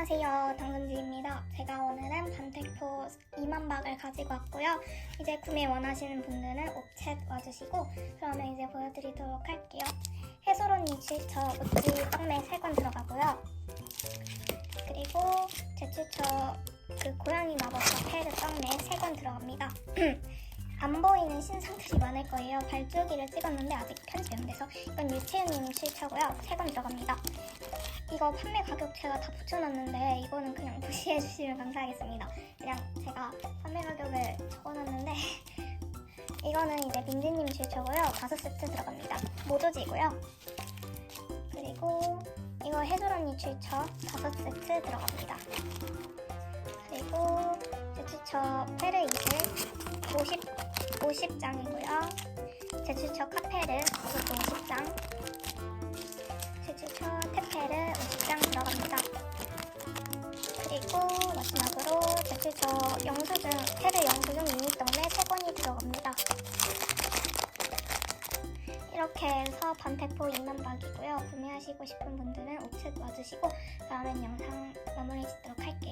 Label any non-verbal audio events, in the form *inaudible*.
안녕하세요. 당근지입니다. 제가 오늘은 반택포 2만 박을 가지고 왔고요. 이제 구매 원하시는 분들은 옵챗 와주시고 그러면 이제 보여드리도록 할게요. 언니 출처 우찌 떡메 3권 들어가고요. 그리고 제 출처 그 고양이 마법사 페르 떡메 3권 들어갑니다. *clears throat* 안 보이는 신상들이 많을 거예요. 발주기를 찍었는데 아직 편집이 안 돼서 이건 유채은님 출처고요. 3권 들어갑니다. 이거 판매 가격 제가 다 붙여놨는데 이거는 그냥 *laughs* 무시해 주시면 감사하겠습니다. 그냥 제가 판매 가격을 적어놨는데 *laughs* 이거는 이제 민지님 출처고요. 다섯 세트 들어갑니다. 모조지고요. 그리고 이거 해솔 언니 출처 다섯 세트 들어갑니다. 그리고 제 출처 페르 이슬 50 50장이고요. 제 출처 카페르 이것도 50장. 출처 영수증 테르 영수증 미니덤에 3권이 들어갑니다. 이렇게 해서 반태포 2만 박이고요. 구매하시고 싶은 분들은 옵셋 와주시고 다음엔 영상 마무리 짓도록 할게요.